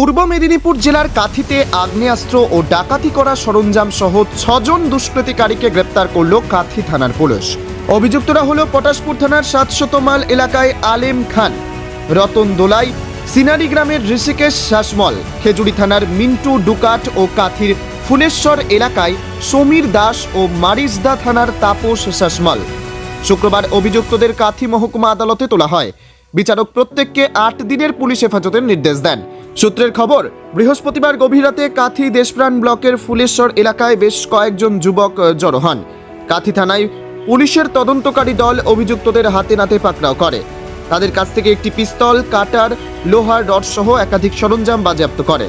পূর্ব মেদিনীপুর জেলার কাথিতে আগ্নেয়াস্ত্র ও ডাকাতি করা সরঞ্জাম সহ ছজন দুষ্কৃতিকারীকে গ্রেপ্তার করল কাথি থানার পুলিশ। অভিযুক্তরা হল পটাশপুর থানার সাতশত মাল এলাকায় আলেম খান, রতন দোলাই, সিনারি গ্রামের ঋষিকেশ শাসমল, খেজুরি থানার মিন্টু ডুকাট ও কাথির ফুলেশ্বর এলাকায় সমীর দাস ও মারিজদা থানার তাপস শাসমল। শুক্রবার অভিযুক্তদের কাথি মহকুমা আদালতে তোলা হয়। বিচারক প্রত্যেককে আট দিনের পুলিশ হেফাজতের নির্দেশ দেন। সূত্রের খবর, বৃহস্পতিবার গভীর রাতে কাথি দেশপ্রাণ ব্লকের ফুলেশ্বর এলাকায় বেশ কয়েকজন যুবক জড়ো হন। কাথি থানায় পুলিশের তদন্তকারী দল অভিযুক্তদের হাতে নাতে পাকড়াও করে। তাদের কাছ থেকে একটি পিস্তল, কাটার, লোহার রড সহ একাধিক সরঞ্জাম বাজেয়াপ্ত করে।